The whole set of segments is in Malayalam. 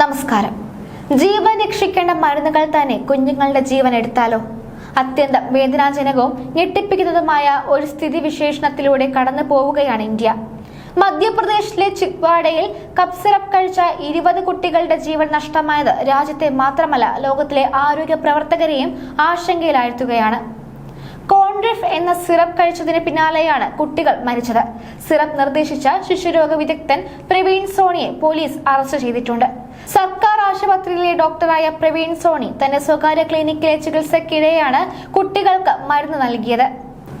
നമസ്കാരം. ജീവൻ രക്ഷിക്കേണ്ട മരുന്നുകൾ തന്നെ കുഞ്ഞുങ്ങളുടെ ജീവൻ എടുത്താലോ? അത്യന്തം വേദനാജനകവും ഞെട്ടിപ്പിക്കുന്നതുമായ ഒരു സ്ഥിതി വിശേഷണത്തിലൂടെ കടന്നു പോവുകയാണ് ഇന്ത്യ. മധ്യപ്രദേശിലെ ചിക്വാഡയിൽ കപ്പ് സിറപ്പ് കഴിച്ച ഇരുപത് കുട്ടികളുടെ ജീവൻ നഷ്ടമായത് രാജ്യത്തെ മാത്രമല്ല ലോകത്തിലെ ആരോഗ്യ പ്രവർത്തകരെയും ആശങ്കയിലാഴ്ത്തുകയാണ്. കോൺഡ്രിഫ് എന്ന സിറപ്പ് കഴിച്ചതിന് പിന്നാലെയാണ് കുട്ടികൾ മരിച്ചത്. സിറപ്പ് നിർദ്ദേശിച്ച ശിശുരോഗ വിദഗ്ധൻ പ്രവീൺ സോണിയെ പോലീസ് അറസ്റ്റ് ചെയ്തിട്ടുണ്ട്. സർക്കാർ ആശുപത്രിയിലെ ഡോക്ടറായ പ്രവീൺ സോണി തന്റെ സ്വകാര്യ ക്ലിനിക്കിലെ ചികിത്സയ്ക്കിടെയാണ് കുട്ടികൾക്ക് മരുന്ന് നൽകിയത്.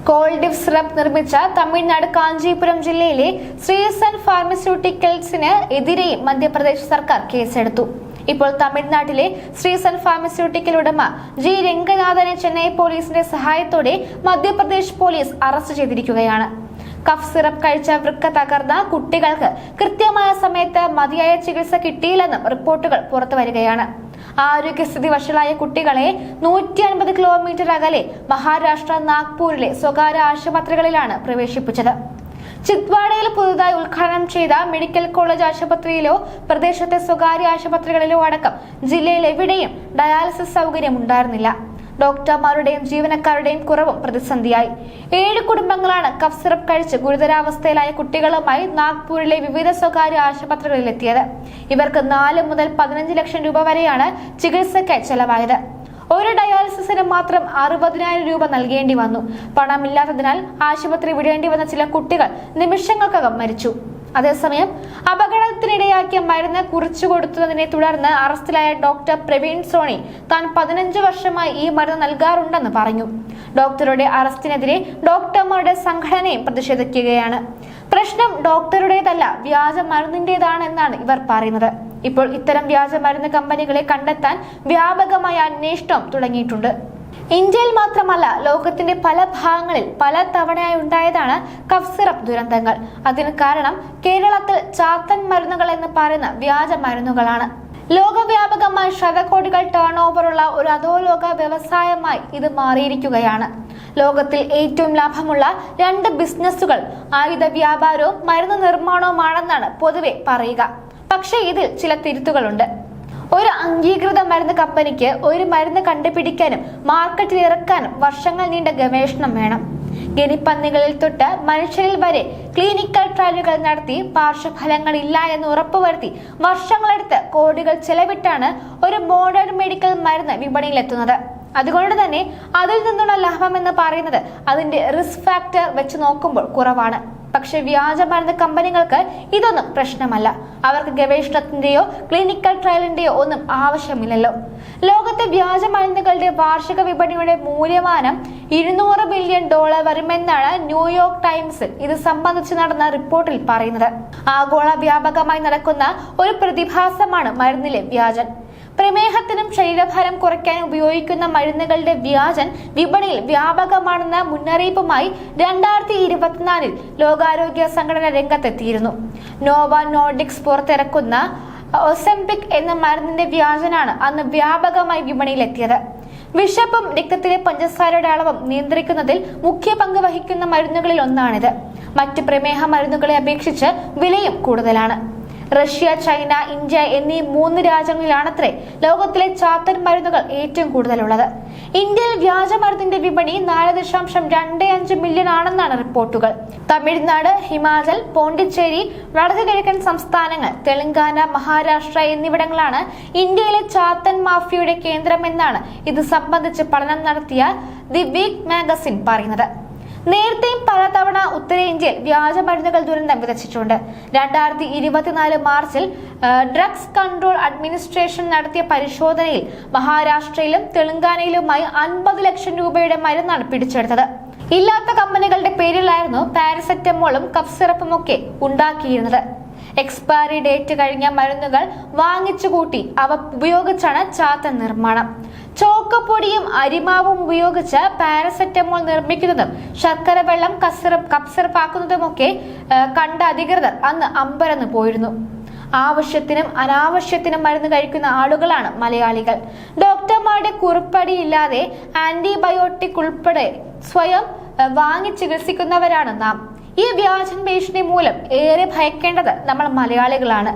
കോൾഡിഫ് സിറപ്പ് നിർമ്മിച്ച തമിഴ്നാട് കാഞ്ചീപുരം ജില്ലയിലെ ശ്രീസൺ ഫാർമസ്യൂട്ടിക്കൽസിന് എതിരെയും മധ്യപ്രദേശ് സർക്കാർ കേസെടുത്തു. ഇപ്പോൾ തമിഴ്നാട്ടിലെ ശ്രീസൺ ഫാർമസ്യൂട്ടിക്കൽ ഉടമ ജി രംഗനാഥനെ ചെന്നൈ പോലീസിന്റെ സഹായത്തോടെ മധ്യപ്രദേശ് പോലീസ് അറസ്റ്റ് ചെയ്തിരിക്കുകയാണ്. കഫ് സിറപ്പ് കഴിച്ച വൃക്ക തകർന്ന കുട്ടികൾക്ക് കൃത്യമായ സമയത്ത് മതിയായ ചികിത്സ കിട്ടിയില്ലെന്നും റിപ്പോർട്ടുകൾ പുറത്തു വരികയാണ്. ആരോഗ്യസ്ഥിതി വഷളായ കുട്ടികളെ നൂറ്റി അൻപത് കിലോമീറ്റർ അകലെ മഹാരാഷ്ട്ര നാഗ്പൂരിലെ സ്വകാര്യ ആശുപത്രികളിലാണ് പ്രവേശിപ്പിച്ചത്. ചിത്വാഡയിൽ പുതുതായി ഉദ്ഘാടനം ചെയ്ത മെഡിക്കൽ കോളേജ് ആശുപത്രിയിലോ പ്രദേശത്തെ സ്വകാര്യ ആശുപത്രികളിലോ അടക്കം ജില്ലയിൽ എവിടെയും ഡയാലിസിസ് സൗകര്യം ഉണ്ടായിരുന്നില്ല ഡോക്ടർമാരുടെയും ജീവനക്കാരുടെയും കുറവും പ്രതിസന്ധിയായി. ഏഴ് കുടുംബങ്ങളാണ് കഫ് സിറപ്പ് കഴിച്ച് ഗുരുതരാവസ്ഥയിലായ കുട്ടികളുമായി നാഗ്പൂരിലെ വിവിധ സ്വകാര്യ ആശുപത്രികളിൽ എത്തിയത് ഇവർക്ക് നാല് മുതൽ പതിനഞ്ച് ലക്ഷം രൂപ വരെയാണ് ചികിത്സയ്ക്കായി ചെലവായത്. ഒരു ഡയാലിസിസിന് മാത്രം അറുപതിനായിരം രൂപ നൽകേണ്ടി വന്നു. പണമില്ലാത്തതിനാൽ ആശുപത്രി വിടേണ്ടി വന്ന ചില കുട്ടികൾ നിമിഷങ്ങൾക്കകം മരിച്ചു. അതേസമയം അപകടത്തിനിടയാക്കിയ മരുന്ന് കുറിച്ചു കൊടുത്തതിനെ തുടർന്ന് അറസ്റ്റിലായ ഡോക്ടർ പ്രവീൺ സോണി താൻ പതിനഞ്ച് വർഷമായി ഈ മരുന്ന് നൽകാറുണ്ടെന്ന് പറഞ്ഞു. ഡോക്ടറുടെ അറസ്റ്റിനെതിരെ ഡോക്ടർമാരുടെ സംഘടനയും പ്രതിഷേധിക്കുകയാണ്. പ്രശ്നം ഡോക്ടറുടേതല്ല വ്യാജ മരുന്നിന്റെതാണെന്നാണ് ഇവർ പറയുന്നത്. ഇപ്പോൾ ഇത്തരം വ്യാജ മരുന്ന് കമ്പനികളെ കണ്ടെത്താൻ വ്യാപകമായ അന്വേഷണം തുടങ്ങിയിട്ടുണ്ട്. ഇന്ത്യയിൽ മാത്രമല്ല ലോകത്തിന്റെ പല ഭാഗങ്ങളിൽ പല തവണയായി ഉണ്ടായതാണ് കഫ് സിറപ്പ് ദുരന്തങ്ങൾ. അതിന് കാരണം കേരളത്തിൽ ചാത്തൻ മരുന്നുകൾ എന്ന് പറയുന്ന വ്യാജ മരുന്നുകളാണ്. ലോകവ്യാപകമായി ശതകോടികൾ ടേൺ ഓവറുള്ള ഒരു അധോലോക വ്യവസായമായി ഇത് മാറിയിരിക്കുകയാണ്. ലോകത്തിൽ ഏറ്റവും ലാഭമുള്ള രണ്ട് ബിസിനസ്സുകൾ ആയുധ വ്യാപാരവും മരുന്ന് നിർമ്മാണവുമാണെന്നാണ് പൊതുവെ പറയുക. പക്ഷേ ഇതിൽ ചില തിരുത്തുകളുണ്ട്. ഒരു അംഗീകൃത മരുന്ന് കമ്പനിക്ക് ഒരു മരുന്ന് കണ്ടുപിടിക്കാനും മാർക്കറ്റിൽ ഇറക്കാനും വർഷങ്ങൾ നീണ്ട ഗവേഷണം വേണം. ഗനിപ്പന്നികളിൽ തൊട്ട് മനുഷ്യരിൽ വരെ ക്ലിനിക്കൽ ട്രയലുകൾ നടത്തി പാർശ്വഫലങ്ങൾ ഇല്ല എന്ന് ഉറപ്പുവരുത്തി വർഷങ്ങളെടുത്ത് കോടികൾ ചെലവിട്ടാണ് ഒരു മോഡേൺ മെഡിക്കൽ മരുന്ന് വിപണിയിലെത്തുന്നത്. അതുകൊണ്ട് തന്നെ അതിൽ നിന്നുള്ള ലാഭം എന്ന് പറയുന്നത് അതിന്റെ റിസ്ക് ഫാക്ടർ വെച്ച് നോക്കുമ്പോൾ കുറവാണ്. പക്ഷെ വ്യാജ മരുന്ന് കമ്പനികൾക്ക് ഇതൊന്നും പ്രശ്നമല്ല. അവർക്ക് ഗവേഷണത്തിന്റെയോ ക്ലിനിക്കൽ ട്രയലിന്റെയോ ഒന്നും ആവശ്യമില്ലല്ലോ. ലോകത്തെ വ്യാജ മരുന്നുകളുടെ വാർഷിക വിപണിയുടെ മൂല്യമാനം ഇരുന്നൂറ് ബില്യൺ ഡോളർ വരുമെന്നാണ് ന്യൂയോർക്ക് ടൈംസിൽ ഇത് സംബന്ധിച്ച് നടന്ന റിപ്പോർട്ടിൽ പറയുന്നത്. ആഗോള വ്യാപകമായി നടക്കുന്ന ഒരു പ്രതിഭാസമാണ് മരുന്നിലെ വ്യാജൻ. പ്രമേഹത്തിനും ശരീരഭാരം കുറയ്ക്കാൻ ഉപയോഗിക്കുന്ന മരുന്നുകളുടെ വ്യാജൻ വിപണിയിൽ വ്യാപകമാണെന്ന മുന്നറിയിപ്പുമായി രണ്ടായിരത്തി ഇരുപത്തിനാലിൽ ലോകാരോഗ്യ സംഘടന രംഗത്തെത്തിയിരുന്നു. നോവ നോർഡിക്സ് പുറത്തിറക്കുന്ന ഒസെംപിക് എന്ന മരുന്നിന്റെ വ്യാജനാണ് അന്ന് വ്യാപകമായി വിപണിയിലെത്തിയത്. വിഷപ്പും രക്തത്തിലെ പഞ്ചസാരയുടെ അളവും നിയന്ത്രിക്കുന്നതിൽ മുഖ്യ പങ്ക് വഹിക്കുന്ന മരുന്നുകളിൽ ഒന്നാണിത്. മറ്റ് പ്രമേഹ മരുന്നുകളെ അപേക്ഷിച്ച് വിലയും കൂടുതലാണ്. റഷ്യ ചൈന ഇന്ത്യ എന്നീ മൂന്ന് രാജ്യങ്ങളിലാണത്രേ ലോകത്തിലെ ചാത്തൻ മരുന്നുകൾ ഏറ്റവും കൂടുതലുള്ളത്. ഇന്ത്യയിൽ വ്യാജമരുന്നിന്റെ വിപണി നാല് ദശാംശം രണ്ട് അഞ്ച് മില്യൺ ആണെന്നാണ് റിപ്പോർട്ടുകൾ. തമിഴ്നാട് ഹിമാചൽ പോണ്ടിച്ചേരി വടക്കു കിഴക്കൻ സംസ്ഥാനങ്ങൾ തെലങ്കാന മഹാരാഷ്ട്ര എന്നിവിടങ്ങളാണ് ഇന്ത്യയിലെ ചാത്തൻ മാഫിയയുടെ കേന്ദ്രമെന്നാണ് ഇത് സംബന്ധിച്ച് പഠനം നടത്തിയ ദി വീക്ക് മാഗസിൻ പറയുന്നത്. നേരത്തെയും പലതവണ ഉത്തരേന്ത്യയിൽ വ്യാജ മരുന്നുകൾ ദുരന്തം വിതച്ചിട്ടുണ്ട്. രണ്ടായിരത്തി ഇരുപത്തിനാല് മാർച്ചിൽ ഡ്രഗ്സ് കൺട്രോൾ അഡ്മിനിസ്ട്രേഷൻ നടത്തിയ പരിശോധനയിൽ മഹാരാഷ്ട്രയിലും തെലങ്കാനയിലുമായി അൻപത് ലക്ഷം രൂപയുടെ മരുന്നാണ് പിടിച്ചെടുത്തത്. ഇല്ലാത്ത കമ്പനികളുടെ പേരിലായിരുന്നു പാരസെറ്റമോളും കഫ് സിറപ്പും ഒക്കെ ഉണ്ടാക്കിയിരുന്നത്. എക്സ്പയറി ഡേറ്റ് കഴിഞ്ഞ മരുന്നുകൾ വാങ്ങിച്ചു കൂട്ടി അവ ഉപയോഗിച്ചാണ് ചാത്ത നിർമ്മാണം. ചോക്കപ്പൊടിയും അരിമാവും ഉപയോഗിച്ച് പാരസെറ്റമോൾ നിർമ്മിക്കുന്നതും ശർക്കര വെള്ളം കസിറപ്പ് കപ്സിറപ്പാക്കുന്നതുമൊക്കെ കണ്ട അധികൃതർ അന്ന് അമ്പരന്ന് പോയിരുന്നു. ആവശ്യത്തിനും അനാവശ്യത്തിനും മരുന്ന് കഴിക്കുന്ന ആളുകളാണ് മലയാളികൾ. ഡോക്ടർമാരുടെ കുറിപ്പടിയില്ലാതെ ആന്റിബയോട്ടിക് ഉൾപ്പെടെ സ്വയം വാങ്ങി ചികിത്സിക്കുന്നവരാണ് നാം. ഈ വ്യാജൻ ഭീഷണി മൂലം ഏറെ ഭയക്കേണ്ടത് നമ്മൾ മലയാളികളാണ്.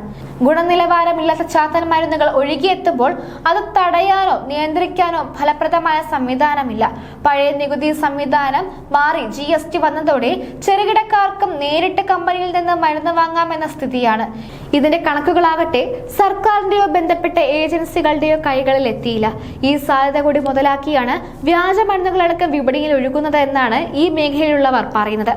ഗുണനിലവാരമില്ലാത്ത ചാത്തൻ മരുന്നുകൾ ഒഴുകിയെത്തുമ്പോൾ അത് തടയാനോ നിയന്ത്രിക്കാനോ ഫലപ്രദമായ സംവിധാനമില്ല. പഴയ നികുതി സംവിധാനം മാറി ജി എസ് ടി വന്നതോടെ ചെറുകിടക്കാർക്കും നേരിട്ട് കമ്പനിയിൽ നിന്ന് മരുന്ന് വാങ്ങാമെന്ന സ്ഥിതിയാണ്. ഇതിന്റെ കണക്കുകളാകട്ടെ സർക്കാരിന്റെയോ ബന്ധപ്പെട്ട ഏജൻസികളുടെയോ കൈകളിൽ എത്തിയില്ല. ഈ സാധ്യത കൂടി മുതലാക്കിയാണ് വ്യാജ മരുന്നുകളടക്കം വിപണിയിൽ ഒഴുകുന്നത് എന്നാണ് ഈ മേഖലയിലുള്ളവർ പറയുന്നത്.